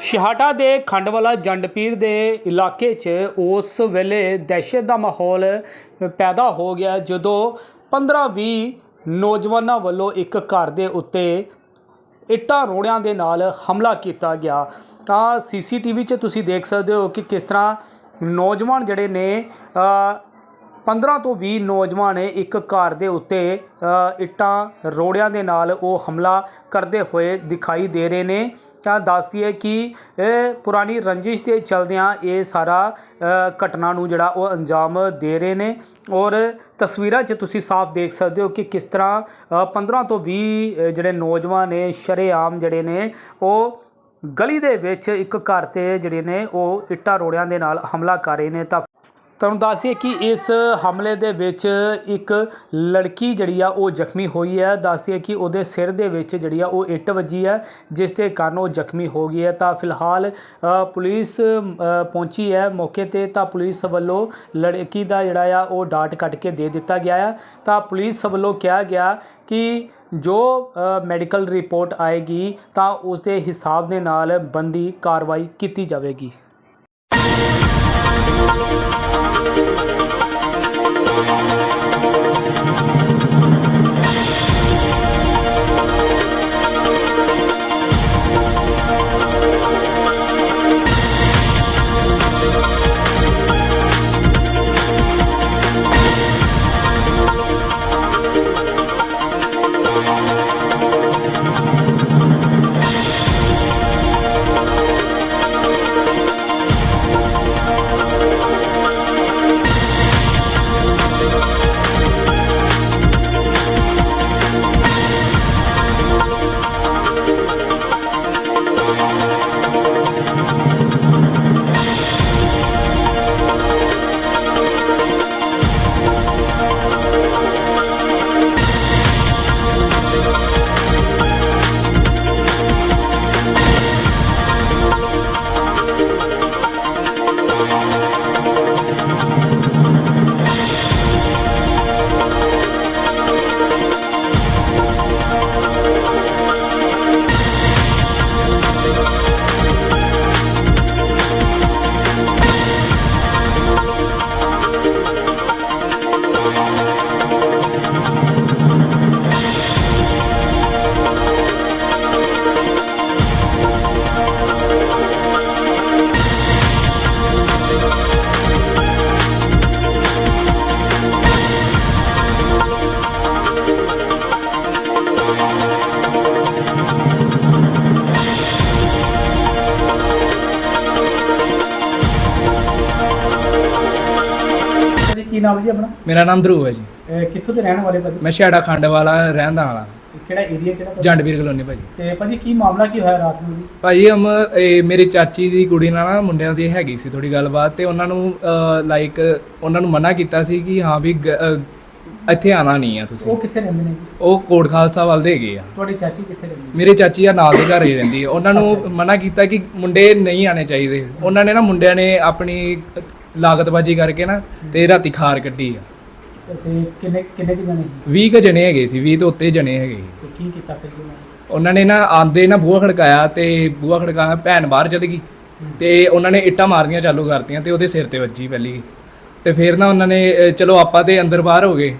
ਛਿਹਾਟਾ ਦੇ ਖੰਡਵਾਲਾ ਜੰਡਪੀਰ ਦੇ ਇਲਾਕੇ 'ਚ ਉਸ ਵੇਲੇ ਦਹਿਸ਼ਤ ਦਾ ਮਾਹੌਲ ਪੈਦਾ ਹੋ ਗਿਆ ਜਦੋਂ 15-20 ਨੌਜਵਾਨਾਂ ਵੱਲੋਂ ਇੱਕ ਘਰ ਦੇ ਉੱਤੇ ਇੱਟਾਂ ਰੋੜਿਆਂ ਦੇ ਨਾਲ ਹਮਲਾ ਕੀਤਾ ਗਿਆ। ਤਾਂ ਸੀਸੀਟੀਵੀ 'ਚ ਤੁਸੀਂ ਦੇਖ ਸਕਦੇ ਹੋ ਕਿ ਕਿਸ ਤਰ੍ਹਾਂ ਨੌਜਵਾਨ ਜਿਹੜੇ ਨੇ 15 ਤੋਂ 20 ਨੌਜਵਾਨ ਇੱਕ ਘਰ ਦੇ ਉੱਤੇ ਇੱਟਾਂ ਰੋੜਿਆਂ ਦੇ ਨਾਲ ਉਹ ਹਮਲਾ ਕਰਦੇ ਹੋਏ ਦਿਖਾਈ ਦੇ ਰਹੇ ਨੇ। ਤਾਂ ਦੱਸਦੀ ਹੈ ਕਿ ਇਹ ਪੁਰਾਣੀ ਰੰਜਿਸ਼ ਦੇ ਚਲਦਿਆਂ ਇਹ ਸਾਰਾ ਘਟਨਾ ਨੂੰ ਜਿਹੜਾ ਉਹ ਅੰਜਾਮ ਦੇ ਰਹੇ ਨੇ। ਔਰ ਤਸਵੀਰਾਂ 'ਚ ਤੁਸੀਂ ਸਾਫ਼ ਦੇਖ ਸਕਦੇ ਹੋ ਕਿ ਕਿਸ ਤਰ੍ਹਾਂ ਅ, 15 ਤੋਂ 20 ਜਿਹੜੇ ਨੌਜਵਾਨ ਨੇ ਸ਼ਰੇਆਮ ਜਿਹੜੇ ਨੇ ਉਹ ਗਲੀ ਦੇ ਵਿੱਚ ਇੱਕ ਘਰ ਤੇ ਜਿਹੜੇ ਨੇ ਉਹ ਇੱਟਾਂ ਰੋੜਿਆਂ ਦੇ ਨਾਲ ਹਮਲਾ ਕਰ ਰਹੇ ਨੇ। ਤਾਂ ਤੁਹਾਨੂੰ ਦੱਸੀਏ ਕਿ ਇਸ ਹਮਲੇ ਦੇ ਵਿੱਚ ਇੱਕ ਲੜਕੀ ਜਿਹੜੀ ਆ, ਉਹ ਜ਼ਖਮੀ ਹੋਈ ਹੈ। ਦੱਸਦੀ ਹੈ ਕਿ ਉਹਦੇ ਸਿਰ ਦੇ ਵਿੱਚ ਜਿਹੜੀ ਆ, ਉਹ ਇੱਟ ਵੱਜੀ ਹੈ, ਜਿਸ ਦੇ ਕਾਰਨ ਉਹ ਜ਼ਖਮੀ ਹੋ ਗਈ ਹੈ। ਤਾਂ ਫਿਲਹਾਲ ਪੁਲਿਸ ਪਹੁੰਚੀ ਹੈ ਮੌਕੇ ਤੇ। ਤਾਂ ਪੁਲਿਸ ਵੱਲੋਂ ਲੜਕੀ ਦਾ ਜਿਹੜਾ ਆ, ਉਹ ਡਾਟ ਕੱਟ ਕੇ ਦੇ ਦਿੱਤਾ ਗਿਆ ਹੈ ਤਾਂ ਪੁਲਿਸ ਵੱਲੋਂ ਕਿਹਾ ਗਿਆ ਕਿ ਜੋ ਮੈਡੀਕਲ ਰਿਪੋਰਟ ਆਏਗੀ, ਤਾਂ ਉਸ ਦੇ ਹਿਸਾਬ ਦੇ ਨਾਲ ਬੰਦੀ ਕਾਰਵਾਈ ਕੀਤੀ ਜਾਵੇਗੀ। ਨਾਮ ਜੀ ਆਪਣਾ? ਮੇਰਾ ਨਾਮ ਧਰੂਵ ਹੈ ਜੀ। ਇਹ ਕਿੱਥੋਂ ਦੇ ਰਹਿਣ ਵਾਲੇ ਭਾਜੀ? ਮੈਂ ਛੇੜਾ ਖੰਡ ਵਾਲਾ ਰਹਿੰਦਾ ਵਾਲਾ। ਕਿਹੜਾ ਏਰੀਆ ਕਿਹੜਾ ਭਾਜੀ? ਜੰਡਵੀਰ ਕਲੋਨੀ ਭਾਜੀ। ਤੇ ਭਾਜੀ ਕੀ ਮਾਮਲਾ ਕੀ ਹੋਇਆ ਰਾਤ ਨੂੰ ਜੀ? ਭਾਜੀ ਹਮ ਇਹ ਮੇਰੀ ਚਾਚੀ ਦੀ ਕੁੜੀ ਨਾਲ ਨਾ ਮੁੰਡਿਆਂ ਦੀ ਹੈਗੀ ਸੀ ਥੋੜੀ ਗੱਲਬਾਤ ਤੇ ਉਹਨਾਂ ਨੂੰ ਲਾਈਕ ਉਹਨਾਂ ਨੂੰ ਮਨਾ ਕੀਤਾ ਸੀ ਕਿ ਹਾਂ ਵੀ ਗ- ਅਹ, ਇੱਥੇ ਆਣਾ ਨਹੀਂ ਆ ਤੁਸੀਂ। ਉਹ ਕਿੱਥੇ ਰਹਿੰਦੇ ਨੇ ਜੀ? ਉਹ ਕੋਟ ਖਾਲਸਾ ਵੱਲ ਦੇ ਗਏ ਆ। ਤੁਹਾਡੀ ਚਾਚੀ ਕਿੱਥੇ ਰਹਿੰਦੀ ਮੇਰੀ ਚਾਚੀ ਆ ਨਾਲ ਦੇ ਘਰ ਹੀ ਰਹਿੰਦੀ ਹੈ। ਉਹਨਾਂ ਨੂੰ ਮਨਾ ਕੀਤਾ ਕਿ ਮੁੰਡੇ ਨਹੀਂ ਆਣੇ ਚਾਹੀਦੇ। ਉਹਨਾਂ ਨੇ ਨਾ ਮੁੰਡਿਆਂ ਨੇ ਆਪਣੀ ਲਾਗਤਬਾਜੀ ਕਰਕੇ ਨਾ ਤੇ ਰਾਤੀ ਖਾਰ ਕੱਢੀ ਆ। ਤੇ ਕਿੰਨੇ ਕਿੰਨੇ ਕਿ ਜਣੇ ਸੀ? 20 ਕ ਜਣੇ ਹੈਗੇ ਸੀ 20 ਤੋਂ ਉੱਤੇ ਜਣੇ ਹੈਗੇ ਸੀ। ਤੇ ਕੀ ਕੀਤਾ ਫਿਰ ਜੀ ਉਹਨਾਂ ਨੇ? ਉਹਨਾਂ ਨੇ ਨਾ ਆਂਦੇ ਨਾ ਬੂਹਾ ਖੜਕਾਇਆ ਤੇ ਬੂਹਾ ਖੜਕਾਇਆ ਭੈਣ ਬਾਹਰ ਚਲੀ ਗਈ। ਤੇ ਉਹਨਾਂ ਨੇ ਇੱਟਾਂ ਮਾਰਨੀਆਂ ਚਾਲੂ ਕਰਤੀਆਂ ਤੇ ਉਹਦੇ ਸਿਰ ਤੇ ਵੱਜੀ ਪਹਿਲੀ। ਤੇ ਫਿਰ ਨਾ ਉਹਨਾਂ ਨੇ ਚਲੋ ਆਪਾਂ ਤੇ ਅੰਦਰ ਬਾਹਰ ਹੋ ਗਏ।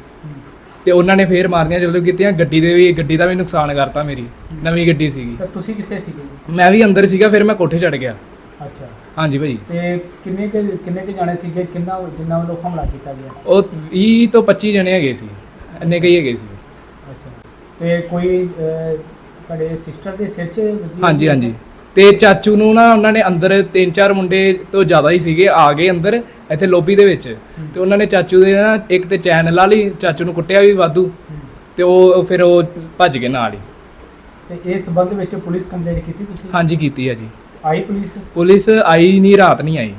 ਤੇ ਉਹਨਾਂ ਨੇ ਫੇਰ ਮਾਰਨੀਆਂ ਚਾਲੂ ਕੀਤੀਆਂ ਗੱਡੀ ਦੇ ਵੀ ਗੱਡੀ ਦਾ ਵੀ ਨੁਕਸਾਨ ਕਰਤਾ ਮੇਰੀ ਨਵੀਂ ਗੱਡੀ ਸੀਗੀ। ਤੇ ਤੁਸੀਂ ਕਿੱਥੇ ਸੀਗੇ? ਜੀ? ਮੈਂ ਵੀ ਅੰਦਰ ਸੀਗਾ ਫਿਰ ਮੈਂ ਕੋਠੇ ਚੜ ਗਿਆ। ਅੱਛਾ। ਹਾਂਜੀ ਭਾਈ। ਤੇ ਕਿੰਨੇ ਕਿ ਕਿੰਨੇ ਕਿ ਜਾਣੇ ਸੀਗੇ? ਕਿੰਨਾ ਜਿੰਨਾ ਵੱਲੋਂ ਹਮਲਾ ਕੀਤਾ ਗਿਆ? ਉਹ 20 ਤੋਂ 25 ਜਣੇ ਹੈਗੇ ਸੀ। ਇੰਨੇ ਕਈ ਹੈਗੇ ਸੀ। ਅੱਛਾ। ਤੇ ਕੋਈ ਅਹ, ਤੁਹਾਡੇ ਸਿਸਟਰ ਦੇ ਸਿਰ 'ਚ ਵੱਜੀ ਹਾਂਜੀ ਹਾਂਜੀ। ਤੇ ਚਾਚੂ ਨੂੰ ਨਾ ਉਹਨਾਂ ਨੇ ਅੰਦਰ ਤਿੰਨ ਚਾਰ ਮੁੰਡੇ ਤੋਂ ਜ਼ਿਆਦਾ ਹੀ ਸੀਗੇ ਆ ਗਏ ਅੰਦਰ ਇੱਥੇ ਲੋਬੀ ਦੇ ਵਿੱਚ। ਤੇ ਉਹਨਾਂ ਨੇ ਚਾਚੂ ਦੇ ਨਾ ਇੱਕ ਤੇ ਚੈਨ ਲਾ ਲਈ ਚਾਚੂ ਨੂੰ ਕੁੱਟਿਆ ਵੀ ਵਾਧੂ। ਹੂੰ। ਤੇ ਉਹ ਫਿਰ ਉਹ ਭੱਜ ਗਏ ਨਾਲ ਹੀ। ਤੇ ਇਸ ਸੰਬੰਧ ਵਿੱਚ ਪੁਲਿਸ ਕੰਪਲੇਂਟ ਕੀਤੀ ਤੁਸੀਂ? ਹਾਂਜੀ ਕੀਤੀ ਹੈ ਜੀ। ਆਈ ਪੁਲਿਸ? ਪੁਲਿਸ ਆਈ ਨਹੀਂ ਰਾਤ ਨਹੀਂ ਆਈ।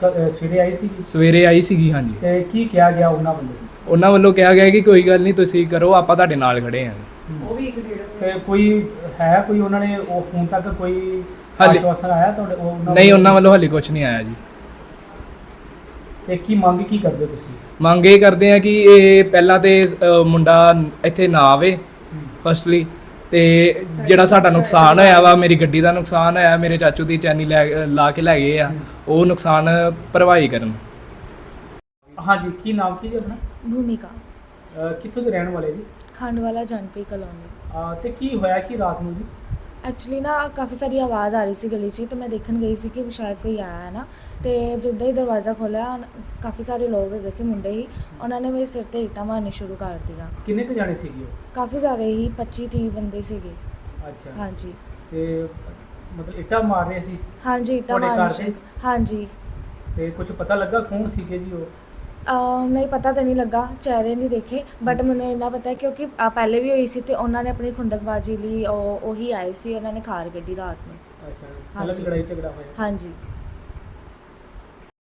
ਕ- ਸਵੇਰੇ ਆਈ ਸੀ ਸਵੇਰੇ ਆਈ ਸੀਗੀ ਹਾਂਜੀ। ਤੇ ਕੀ ਕਿਹਾ ਗਿਆ ਉਹਨਾਂ ਵੱਲੋਂ? ਉਹਨਾਂ ਵੱਲੋਂ ਕਿਹਾ ਗਿਆ ਕਿ ਕੋਈ ਗੱਲ ਨਹੀਂ ਤੁਸੀਂ ਕਰੋ ਆਪਾਂ ਤੁਹਾਡੇ ਨਾਲ ਖੜੇ ਹਾਂ। ਉਹ ਵੀ ਤੇ ਕੋਈ ਹੈ ਕੋਈ ਉਹਨਾਂ ਨੇ ਉਹ ਹੁਣ ਤੱਕ ਕੋਈ ਹਾਲੇ- ਆਸ਼ਵਾਸਨ ਆਇਆ ਤੁਹਾਡੇ ਉਹ ਨਹੀਂ ਉਹਨਾਂ ਵੱਲੋਂ ਹਾਲੇ ਕੁਝ ਨਹੀਂ ਆਇਆ ਜੀ। ਤੇ ਕੀ ਮੰਗ ਕੀ ਕਰਦੇ ਹੋ ਤੁਸੀਂ? ਮੰਗ ਇਹ ਕਰਦੇ ਆ ਕਿ ਇਹ ਪਹਿਲਾਂ ਤੇ ਅ, ਮੁੰਡਾ ਇੱਥੇ ਨਾ ਆਵੇ ਫਸਟਲੀ ਤੇ ਜਿਹੜਾ ਸਾਡਾ ਨੁਕਸਾਨ ਹੋਇਆ ਵਾ ਮੇਰੀ ਗੱਡੀ ਦਾ ਨੁਕਸਾਨ ਹੋਇਆ ਮੇਰੇ ਚਾਚੂ ਦੀ ਚੈਨੀ ਲੈ ਲਾ ਕੇ ਲੈ ਗਏ ਆ ਉਹ ਨੁਕਸਾਨ ਭਰਵਾਈ ਕਰਨ। ਹਾਂਜੀ ਕੀ ਨਾਮ ਕੀ ਜੀ ਆਪਣਾ? ਭੂਮਿਕਾ। ਅਹ ਕਿੱਥੋਂ ਦੇ ਰਹਿਣ ਵਾਲੇ ਜੀ? ਖੰਡਵਾਲਾ ਜਨਪੀ ਕਲੋਨੀ। ਅਹ ਤੇ ਕੀ ਹੋਇਆ ਕਿ ਰਾਤ ਨੂੰ ਜੀ? ਐਕਚੁਅਲੀ ਨਾ ਕਾਫੀ ਸਾਰੀ ਆਵਾਜ਼ ਆ ਰਹੀ ਸੀ ਗਲੀ 'ਚ ਤੇ ਮੈਂ ਦੇਖਣ ਗਈ ਸੀ ਕਿ ਸ਼ਾਇਦ ਕੋਈ ਆਇਆ ਹੈ ਨਾ। ਤੇ ਜਿੱਦਾਂ ਹੀ ਦਰਵਾਜ਼ਾ ਖੋਲ੍ਹਿਆ ਕਾਫੀ ਸਾਰੇ ਲੋਕ ਹੈਗੇ ਸੀ ਮੁੰਡੇ ਹੀ ਉਹਨਾਂ ਨੇ ਮੇਰੇ ਸਿਰ ਤੇ ਇੱਟਾਂ ਮਾਰਨੀ ਸ਼ੁਰੂ ਕਰ ਦਿੱਤੀਆਂ। ਕਿੰਨੇ ਕੁ ਜਾਣੇ ਸੀਗੇ ਉਹ? ਕਾਫੀ ਸਾਰੇ ਹੀ 25 30 ਬੰਦੇ ਸੀਗੇ। ਅੱਛਾ। ਹਾਂਜੀ। ਤੇ ਮਤਲਬ ਇੱਟਾਂ ਮਾਰ ਰਹੇ ਸੀ ਹਾਂਜੀ ਇੱਟਾਂ ਤੁਹਾਡੇ ਮਾਰਨੀ ਘਰ? ਸ਼ੁਰੂ ਹਾਂਜੀ। ਤੇ ਕੁਝ ਪਤਾ ਲੱਗਾ ਕੌਣ ਸੀਗੇ ਜੀ ਉਹ? ਨਹੀਂ ਪਤਾ ਤਾਂ ਨਹੀਂ ਲੱਗਾ ਚਿਹਰੇ ਨਹੀਂ ਦੇਖੇ ਬਟ ਮੈਨੂੰ ਇੰਨਾ ਪਤਾ ਹੈ ਕਿਉਂਕਿ ਅਹ ਪਹਿਲੇ ਵੀ ਹੋਈ ਸੀ ਤੇ ਉਹਨਾਂ ਨੇ ਆਪਣੀ ਖੁੰਦਕਬਾਜ਼ੀ ਲਈ ਉਹ ਉਹੀ ਆਏ ਸੀ ਉਹਨਾਂ ਨੇ ਖਾਰ ਗੱਡੀ ਰਾਤ ਨੂੰ। ਅੱਛਾ ਮਤਲਬ ਹਾਂਜੀ। ਲੜਾਈ ਝਗੜਾ ਹੋਇਆ। ਹਾਂਜੀ।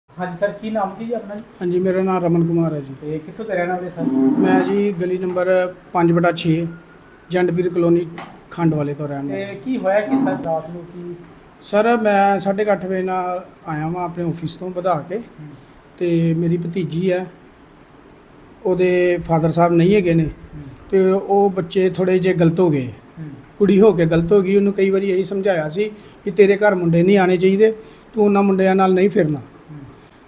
ਹਾਂਜੀ ਸਰ ਕੀ ਨਾਮ ਕੀ ਜੀ ਆਪਣਾ ਜੀ? ਹਾਂਜੀ ਮੇਰਾ ਨਾਮ ਰਮਨ ਕੁਮਾਰ ਹੈ ਜੀ। ਤੇ ਕਿੱਥੋਂ ਦੇ ਰਹਿਣ ਵਾਲੇ ਸਰ? ਮੈਂ ਜੀ ਗਲੀ ਨੰਬਰ 5/6 ਜੰਡਪੀਰ ਕਲੋਨੀ ਖੰਡ ਵਾਲੇ ਤੋਂ ਰਹਿਣ ਤੇ ਵਾਲਾ। ਕੀ ਹੋਇਆ ਕਿ ਸਰ ਰਾਤ ਨੂੰ? ਕੀ ਸਰ ਮੈਂ 8:30 ਵਜੇ ਨਾਲ ਆਇਆ ਵਾਂ ਆਪਣੇ ਆਫਿਸ ਤੋਂ ਵਧਾ ਕੇ। ਤੇ ਮੇਰੀ ਭਤੀਜੀ ਹੈ ਉਹਦੇ ਫਾਦਰ ਸਾਹਿਬ ਨਹੀਂ ਹੈਗੇ ਨੇ, ਤੇ ਉਹ ਬੱਚੇ ਥੋੜੇ ਜਿਹੇ ਗਲਤ ਹੋ ਗਏ। ਕੁੜੀ ਹੋ ਕੇ ਗਲਤ ਹੋ ਗਈ, ਉਹਨੂੰ ਕਈ ਵਾਰੀ ਇਹੀ ਸਮਝਾਇਆ ਸੀ ਕਿ ਤੇਰੇ ਘਰ ਮੁੰਡੇ ਨਹੀਂ ਆਣੇ ਚਾਹੀਦੇ, ਤੂੰ ਉਹਨਾਂ ਮੁੰਡਿਆਂ ਨਾਲ ਨਹੀਂ ਫਿਰਨਾ।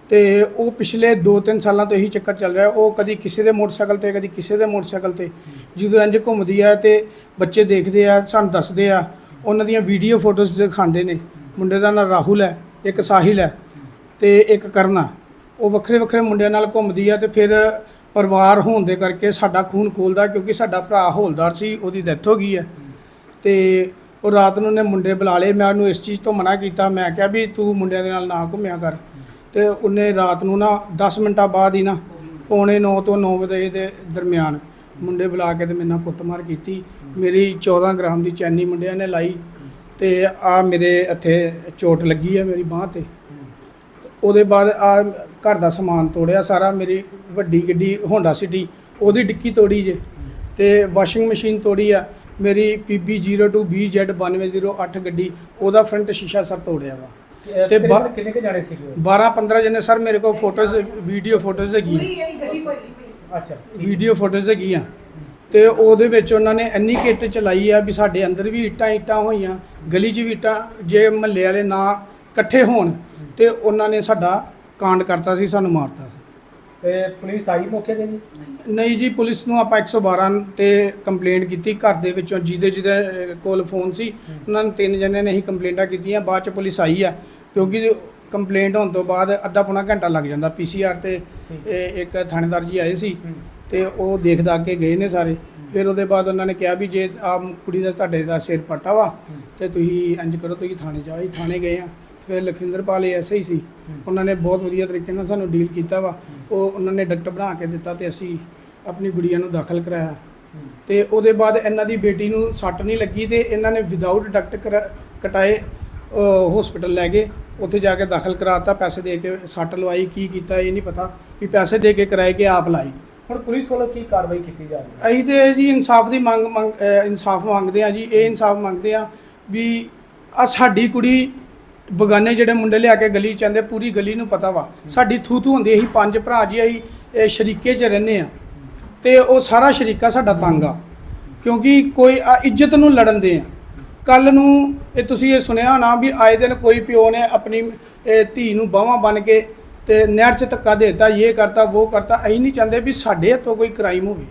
ਤੇ ਉਹ ਪਿਛਲੇ 2-3 ਸਾਲਾਂ ਤੋਂ ਇਹੀ ਚੱਕਰ ਚੱਲ ਰਿਹਾ, ਉਹ ਕਦੀ ਕਿਸੇ ਦੇ ਮੋਟਰਸਾਈਕਲ ਤੇ, ਕਦੀ ਕਿਸੇ ਦੇ ਮੋਟਰਸਾਈਕਲ ਤੇ। ਜਦੋਂ ਇੰਜ ਘੁੰਮਦੀ ਆ ਤੇ ਬੱਚੇ ਦੇਖਦੇ ਆ, ਸਾਨੂੰ ਦੱਸਦੇ ਆ, ਉਹਨਾਂ ਦੀਆਂ ਵੀਡੀਓ ਫੋਟੋਜ਼ ਦਿਖਾਉਂਦੇ ਨੇ। ਮੁੰਡੇ ਦਾ ਨਾਂ ਰਾਹੁਲ ਹੈ, ਇੱਕ ਸਾਹਿਲ ਹੈ ਤੇ ਇੱਕ ਕਰਨਾ। ਉਹ ਵੱਖਰੇ ਵੱਖਰੇ ਮੁੰਡਿਆਂ ਨਾਲ ਘੁੰਮਦੀ ਆ ਤੇ ਫਿਰ ਪਰਿਵਾਰ ਹੋਣ ਦੇ ਕਰਕੇ ਸਾਡਾ ਖੂਨ ਖੋਲਦਾ ਕਿਉਂਕਿ ਸਾਡਾ ਭਰਾ ਹੌਲਦਾਰ ਸੀ, ਉਹਦੀ ਡੈਥ ਹੋ ਗਈ ਹੈ ਤੇ ਉਹ ਰਾਤ ਨੂੰ ਨੇ ਮੁੰਡੇ ਬੁਲਾ ਲਏ, ਮੈਂ ਉਹਨੂੰ ਇਸ ਚੀਜ਼ ਤੋਂ ਮਨਾ ਕੀਤਾ, ਮੈਂ ਕਿਹਾ ਵੀ ਤੂੰ ਮੁੰਡਿਆਂ ਦੇ ਨਾਲ ਨਾ ਘੁੰਮਿਆ ਕਰ। ਤੇ ਉਹਨੇ ਰਾਤ ਨੂੰ ਨਾ 10 ਮਿੰਟਾਂ ਬਾਅਦ ਹੀ ਨਾ ਪੌਣੇ 9 ਤੋਂ 9 ਵਜੇ ਦੇ ਦਰਮਿਆਨ ਮੁੰਡੇ ਬੁਲਾ ਕੇ ਤੇ ਮੇਰੇ ਨਾਲ ਕੁੱਟਮਾਰ ਕੀਤੀ। ਮੇਰੀ 14 ਗ੍ਰਾਮ ਦੀ ਚੈਨੀ ਮੁੰਡਿਆਂ ਨੇ ਲਾਈ ਤੇ ਆ ਮੇਰੇ ਇੱਥੇ ਚੋਟ ਲੱਗੀ ਹੈ ਮੇਰੀ ਬਾਹ ਤੇ। ਉਹਦੇ ਬਾਅਦ ਆ ਘਰ ਦਾ ਸਮਾਨ ਤੋੜਿਆ ਸਾਰਾ ਮੇਰੀ ਵੱਡੀ ਗੱਡੀ ਹੋਂਡਾ ਸਿਟੀ ਉਹਦੀ ਡਿੱਕੀ ਤੋੜੀ ਜੇ। ਤੇ ਵਾਸ਼ਿੰਗ ਮਸ਼ੀਨ ਤੋੜੀ ਆ ਮੇਰੀ PB02BZ9208 ਗੱਡੀ ਉਹਦਾ ਫਰੰਟ ਸ਼ੀਸ਼ਾ ਸਭ ਤੋੜਿਆ ਵਾ। ਤੇ ਬਾ- ਕਿੰਨੇ ਕੁ ਜਾਣੇ ਸੀਗੇ? ਉਹ? 12 15 ਜਣੇ ਸਰ ਮੇਰੇ ਕੋਲ ਫੋਟੋਜ਼ ਵੀਡੀਓ ਫੋਟੋਜ਼ ਹੈਗੀ ਅੱਛਾ ਵੀਡੀਓ ਫੋਟੋਜ਼ ਹੈਗੀਆਂ ਤੇ ਉਹਦੇ ਵਿੱਚ ਉਹਨਾਂ ਨੇ ਇੰਨੀ ਕਿੱਟ ਚਲਾਈ ਆ ਵੀ ਸਾਡੇ ਅੰਦਰ ਵੀ ਇੱਟਾਂ ਇੱਟਾਂ ਹੋਈਆਂ ਗਲੀ 'ਚ ਵੀ ਇੱਟਾਂ ਜੇ ਮਹੱਲੇ ਵਾਲੇ ਨਾ ਇਕੱਠੇ ਹੋਣ ਤੇ ਉਹਨਾਂ ਨੇ ਸਾਡਾ ਕਾਂਡ ਕਰਤਾ ਸੀ ਸਾਨੂੰ ਮਾਰਤਾ ਸੀ। ਤੇ ਪੁਲਿਸ ਆਈ ਮੌਕੇ ਤੇ ਜੀ? ਨਹੀਂ ਜੀ ਪੁਲਿਸ ਨੂੰ ਆਪਾਂ 112 ਤੇ ਕੰਪਲੇਂਟ ਕੀਤੀ। ਘਰ ਦੇ ਵਿੱਚੋਂ ਜਿਹਦੇ ਜਿਹਦੇ ਕੋਲ ਫੋਨ ਸੀ ਉਹਨਾਂ ਨੇ ਤਿੰਨ ਜਣੇ ਨੇ ਹੀ ਕੰਪਲੇਂਟਾਂ ਕੀਤੀਆਂ। ਬਾਅਦ ਚ ਪੁਲਿਸ ਆਈ ਆ ਕਿਉਂਕਿ ਕੰਪਲੇਂਟ ਹੋਣ ਤੋਂ ਬਾਅਦ ਅੱਧਾ ਪੌਣਾ ਘੰਟਾ ਲੱਗ ਜਾਂਦਾ। ਪੀਸੀਆਰ ਤੇ ਇਹ ਇੱਕ ਥਾਣੇਦਾਰ ਜੀ ਆਏ ਸੀ ਤੇ ਉਹ ਦੇਖ ਦਾਖ ਕੇ ਗਏ ਨੇ ਸਾਰੇ। ਫਿਰ ਉਹਦੇ ਬਾਅਦ ਉਹਨਾਂ ਨੇ ਕਿਹਾ ਵੀ ਜੇ ਆ ਕੁੜੀ ਦਾ ਤੁਹਾਡੇ ਦਾ ਸਿਰ ਪੱਟਾ ਵਾ ਤੇ ਤੁਸੀਂ ਇੰਜ ਕਰੋ ਤੁਸੀਂ ਥਾਣੇ ਜਾਓ। ਥਾਣੇ ਗਏ ਆ। ਫਿਰ ਲਖਵਿੰਦਰਪਾਲ ਐਸੇ ਹੀ ਸੀ। ਉਹਨਾਂ ਨੇ ਬਹੁਤ ਵਧੀਆ ਤਰੀਕੇ ਨਾਲ ਸਾਨੂੰ ਡੀਲ ਕੀਤਾ ਵਾ। ਉਹ ਉਹਨਾਂ ਨੇ ਡਾਕਟਰ ਬਣਾ ਕੇ ਦਿੱਤਾ ਤੇ ਅਸੀਂ ਆਪਣੀ ਗੁੜੀਆ ਨੂੰ ਦਾਖਲ ਕਰਾਇਆ। ਤੇ ਉਹਦੇ ਬਾਅਦ ਇਹਨਾਂ ਦੀ ਬੇਟੀ ਨੂੰ ਸੱਟ ਨਹੀਂ ਲੱਗੀ ਤੇ ਇਹਨਾਂ ਨੇ ਵਿਦਆਊਟ ਡਾਕਟਰ ਕਟਾਏ ਹਸਪੀਟਲ ਲੈ ਗਏ। ਉੱਥੇ ਜਾ ਕੇ ਦਾਖਲ ਕਰਾਤਾ ਪੈਸੇ ਦੇ ਕੇ ਸੱਟ ਲਵਾਈ ਕੀ ਕੀਤਾ ਇਹ ਨਹੀਂ ਪਤਾ। ਵੀ ਪੈਸੇ ਦੇ ਕੇ ਕਰਾਏ ਕਿ ਆਪ ਲਾਈ ਹੁਣ ਪੁਲਿਸ ਵੱਲੋਂ ਕੀ ਕਾਰਵਾਈ ਕੀਤੀ ਜਾ ਰਹੀ ਹੈ? ਅਸੀਂ ਤੇ ਜੀ ਇਨਸਾਫ ਦੀ ਮੰਗ ਇਨਸਾਫ ਮੰਗਦੇ ਆ ਜੀ। ਇਹ ਇਨਸਾਫ ਮੰਗਦੇ ਆ ਵੀ ਆ ਸਾਡੀ ਕੁੜੀ ਬਗਾਨੇ ਜਿਹੜੇ ਮੁੰਡੇ ਲਿਆ ਕੇ ਗਲੀ ਚ ਆਂਦੇ, ਪੂਰੀ ਗਲੀ ਨੂੰ ਪਤਾ ਵਾ। ਸਾਡੀ ਥੂ ਥੂ ਹੁੰਦੀ ਅਸੀਂ ਪੰਜ ਭਰਾ ਜੀ, ਅਸੀਂ, ਇਹ ਸ਼ਰੀਕੇ ਚ ਰਹਿੰਦੇ ਆ। ਤੇ ਉਹ ਸਾਰਾ ਸ਼ਰੀਕਾ ਸਾਡਾ ਤੰਗ ਆ। ਕਿਉਂਕਿ ਕੋਈ ਆ ਇੱਜ਼ਤ ਨੂੰ ਲੜਨ ਦੇ ਆ। ਕੱਲ ਨੂੰ ਇਹ ਤੁਸੀਂ ਇਹ ਸੁਣਿਆ ਹੋਣਾ ਵੀ ਆਏ ਦਿਨ ਕੋਈ ਪਿਓ ਨੇ ਆਪਣੀ, ਇਹ ਧੀ ਨੂੰ ਬਾਹਾਂ ਬਨ ਕੇ ਤੇ ਨਹਿਰ 'ਚ ਧੱਕਾ ਦੇਤਾ ਇਹ ਕਰਤਾ ਉਹ ਕਰਤਾ, ਅਸੀਂ ਨਹੀਂ ਚਾਹੁੰਦੇ ਵੀ ਸਾਡੇ ਹੱਥੋਂ ਕੋਈ ਕ੍ਰਾਈਮ ਹੋਵੇ।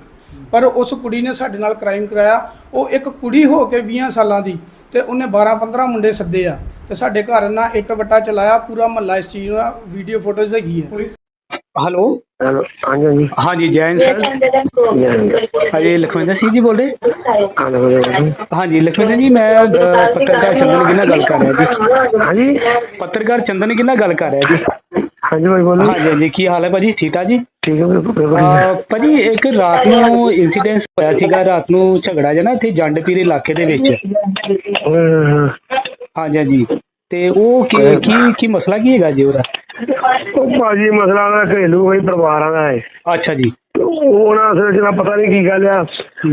ਪਰ ਉਸ ਕੁੜੀ ਨੇ ਸਾਡੇ ਨਾਲ ਕ੍ਰਾਈਮ ਕਰਾਇਆ। ਉਹ ਇੱਕ ਕੁੜੀ ਹੋ ਕੇ 20 ਸਾਲਾਂ ਦੀ ਤੇ ਉਹਨੇ 12 15 ਮੁੰਡੇ ਸੱਦੇ ਆ। ਤੇ ਸਾਡੇ ਘਰ ਨਾਲ ਇੱਟ ਵੱਟਾ ਚਲਾਇਆ ਪੂਰਾ ਮਹੱਲਾ ਇਸ ਚੀਜ਼ ਨੂੰ ਵੀਡੀਓ ਫੋਟੋਜ਼ ਹੈਗੀ ਹੈ। ਹੈਲੋ? ਹੈਲੋ ਹਾਂਜੀ ਹਾਂਜੀ। ਹਾਂਜੀ ਜੈਨ ਸਰ। ਹਾਂਜੀ ਲਖਵਿੰਦਰ ਸਿੰਘ ਜੀ ਬੋਲ ਰਹੇ? ਹਾਂਜੀ ਹਾਂਜੀ ਲਖਵਿੰਦਰ ਜੀ ਮੈਂ ਅ, ਪੱਤਰਕਾਰ ਚੰਦਨ ਗਿੱਲ ਨਾਲ ਗੱਲ ਕਰ ਰਿਹਾ ਜੀ? ਹਾਂਜੀ? ਪੱਤਰਕਾਰ ਚੰਦਨ ਗਿੱਲ ਨਾਲ ਗੱਲ ਕਰ ਰਿਹਾ ਜੀ? ਹਾਂਜੀ ਭਾਈ ਬੋਲੋ। ਹਾਂਜੀ ਹਾਂਜੀ ਕੀ ਹਾਲ ਹੈ ਭਾਜੀ? ਠੀਕ ਠਾਕ ਜੀ? ਠੀਕ ਹੈ ਬਿਲਕੁਲ ਬਿਲਕੁਲ ਅ, ਭਾਜੀ ਇੱਕ ਰਾਤ ਨੂੰ ਇਨਸੀਡੈਂਟ ਹੋਇਆ ਸੀਗਾ ਰਾਤ ਨੂੰ ਝਗੜਾ ਜਿਹਾ ਨਾ ਇੱਥੇ ਜੰਡਪੀਰ ਇਲਾਕੇ ਦੇ ਵਿੱਚ। ਹਾਂਜੀ ਹਾਂਜੀ। ਤੇ ਉਹ ਕੀ ਕੀ ਕੀ ਮਸਲਾ ਕੀ ਹੈਗਾ ਜੀ ਉਹਦਾ? ਉਹ ਭਾਜੀ ਮਸਲਾ ਦਾ ਘਰੇਲੂ ਕੋਈ ਪਰਿਵਾਰਾਂ ਦਾ ਹੈ। ਅੱਛਾ ਜੀ। ਉਹ ਨਾ ਅਸਲ ਜਿਹੜਾ ਪਤਾ ਨਹੀਂ ਕੀ ਗੱਲ ਆ।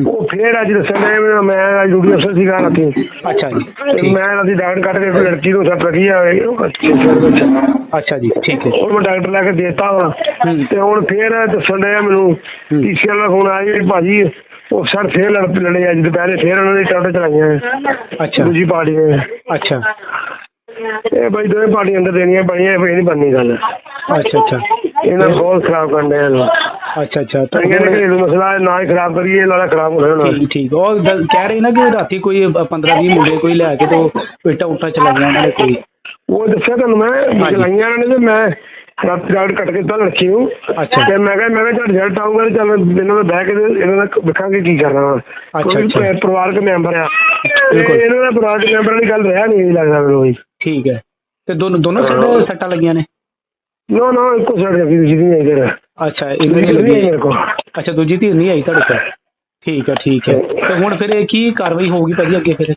ਉਹ ਫੇਰ ਅੱਜ ਦੱਸਣ ਮੈਂ ਅੱਜ ਡਿਊਟੀ ਅਫਸਰ ਸੀਗਾ ਰਾਤੀ ਅੱਛਾ ਜੀ ਮੈਂ ਰਾਤੀ ਡਾਕਟਰ ਕੱਢ ਕੇ ਲੜਕੀ ਨੂੰ ਸੱਟ ਲੱਗੀ ਆ ਉਹ ਅੱਛਾ ਜੀ ਠੀਕ ਹੈ। ਹੁਣ ਮੈਂ ਡਾਕਟਰ ਲੈ ਕੇ ਦੇਤਾ ਵਾ। ਤੇ ਹੁਣ ਫੇਰ ਦੱਸਣ ਮੈਨੂੰ ਪੀਸੀਆਰ ਦਾ ਫੋਨ ਆਇਆ ਜੀ ਭਾਜੀ ਉਹ ਸਰ ਫੇਰ ਲੜ ਲੜੇ ਅੱਜ ਦੁਪਹਿਰੇ ਫੇਰ ਉਹਨਾਂ ਨੇ ਟਾਟਾ ਚਲਾਈਆਂ। ਅੱਛਾ। ਦੂਜੀ ਪਾਰਟੀ ਨੇ। ਅੱਛਾ। ਇਹ ਬਾਈ ਦੋਵੇਂ ਪਾਰਟੀਆਂ ਅੰਦਰ ਦੇਣੀਆਂ ਪਈਆਂ ਫੇਰ ਨਹੀਂ ਬਣਨੀ ਗੱਲ। ਅੱਛਾ ਅੱਛਾ। ਇਹਨਾਂ ਬਹੁਤ ਖਰਾਬ ਕਰਨ ਦੇ ਅੱਛਾ ਅੱਛਾ। ਤਾਂ ਇਹ ਘਰੇਲੂ ਮਸਲਾ ਹੈ, ਨਾ ਹੀ ਖਰਾਬ ਕਰੀਏ ਨਾਲੇ ਖਰਾਬ ਹੋਣਾ ਹੋਣਾ। ਠੀਕ ਠੀਕ। ਉਹ ਕਹਿ ਰਹੇ ਨਾ ਕਿ ਰਾਤੀ ਕੋਈ 15 20 ਮੁੰਡੇ ਕੋਈ ਲੈ ਕੇ ਤੇ ਇੱਟਾਂ ਉੱਟਾਂ ਚਲਾਈਆਂ ਉਹਨਾਂ ਨੇ ਕੋਈ। ਉਹ ਦੱਸਿਆ ਤੁਹਾਨੂੰ ਮੈਂ। ਚਲਾਈਆਂ ਨੇ ਤੇ ਮੈਂ ਰਾਤ ਰਾਤ ਕੱਟ ਕੇ ਤਾਂ ਲੜਕੀ ਨੂੰ। ਅੱਛਾ। ਤੇ ਮੈਂ ਕਿਹਾ ਮੈਂ ਕਿਹਾ ਤੁਹਾਡਾ ਰਿਜ਼ਲਟ ਆਊਗਾ ਤੇ ਚੱਲ ਇਹਨਾਂ ਦਾ ਬਹਿ ਕੇ ਤੇ ਇਹਨਾਂ ਦਾ ਵੇਖਾਂਗੇ ਕੀ ਕਰਨਾ ਵਾ। ਅੱਛਾ, ਕਿਉਂਕਿ। ਪਰਿ- ਪਰਿਵਾਰਕ ਮੈਂਬਰ ਆ। ਬਿਲਕੁਲ। ਤੇ ਇਹਨਾਂ ਦਾ ਪਰਿਵਾਰਕ ਮੈਂਬਰ ਦੀ ਗੱਲ ਰਿਹਾ ਨਹੀਂ ਲੱਗਦਾ ਮੈਨੂੰ ਵੀ। ਠੀਕ ਹੈ। ਤੇ ਦੋਨੋਂ ਦੋਨੋਂ ਸਾਈਡ ਸੱਟਾਂ ਲੱਗੀਆਂ ਨੇ? ਨੋ ਨੋ ਇੱਕੋ ਸਾਈਡ ਲੱਗੀ ਦੂਜੀ ਨਹੀਂ ਆਈ ਤੇਰਾ। ਅੱਛਾ ਦੀ ਨਹੀਂ ਆਈ ਲੱਗੀ। ਮੇਰੇ ਕੋਲ। ਅੱਛਾ ਦੂਜੀ ਧਿਰ ਨਹੀਂ ਆਈ ਤੁਹਾਡੇ ਕੋਲ? ਠੀਕ ਹੈ ਠੀਕ ਹੈ। ਤੇ ਹੁਣ ਫਿਰ ਇਹ ਕੀ ਕਾਰਵਾਈ ਹੋਊਗੀ ਭਾਜੀ ਅੱਗੇ ਫਿਰ?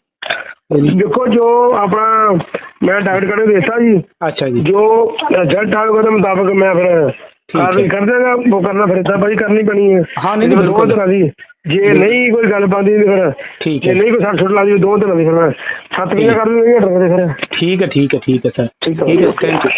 ਦੇਖੋ ਜੋ ਆਪਣਾ ਮੈਂ ਡਾਕਟਰ ਕੜੇ ਦੇਤਾ ਜੀ। ਅੱਛਾ ਜੀ। ਜੋ ਰਿਜ਼ਲਟ ਆਊਗਾ ਉਹਦੇ ਮੁਤਾਬਕ ਮੈਂ ਫਿਰ ਕਾਰਵਾਈ ਕਰ ਦੇਗਾ ਉਹ ਕਰਨਾ ਫਿਰ ਇਦਾਂ ਭਾਈ ਕਰਨੀ ਪੈਣੀ ਹੈ। ਹਾਂ, ਨਹੀਂ, ਨਹੀਂ, ਦੋ। ਤਰ੍ਹਾਂ ਦੀ ਜੇ ਨਹੀਂ ਕੋਈ ਗੱਲ ਬਣਦੀ ਤੇ ਫਿਰ ਠੀਕ ਜੇ ਹੈ। ਨਹੀਂ ਕੋਈ ਸੱਟ ਸੁੱਟ ਲੱਗਦੀ ਦੋ ਤਰ੍ਹਾਂ ਦੀ ਫਿਰ ਮੈਂ ਸੱਤ ਮਹੀਨੇ ਕਰ ਫਿਰ। ਠੀਕ ਹੈ ਠੀਕ ਹੈ ਠੀਕ ਹੈ ਸਰ। ਠੀਕ ਹੈ। Thank you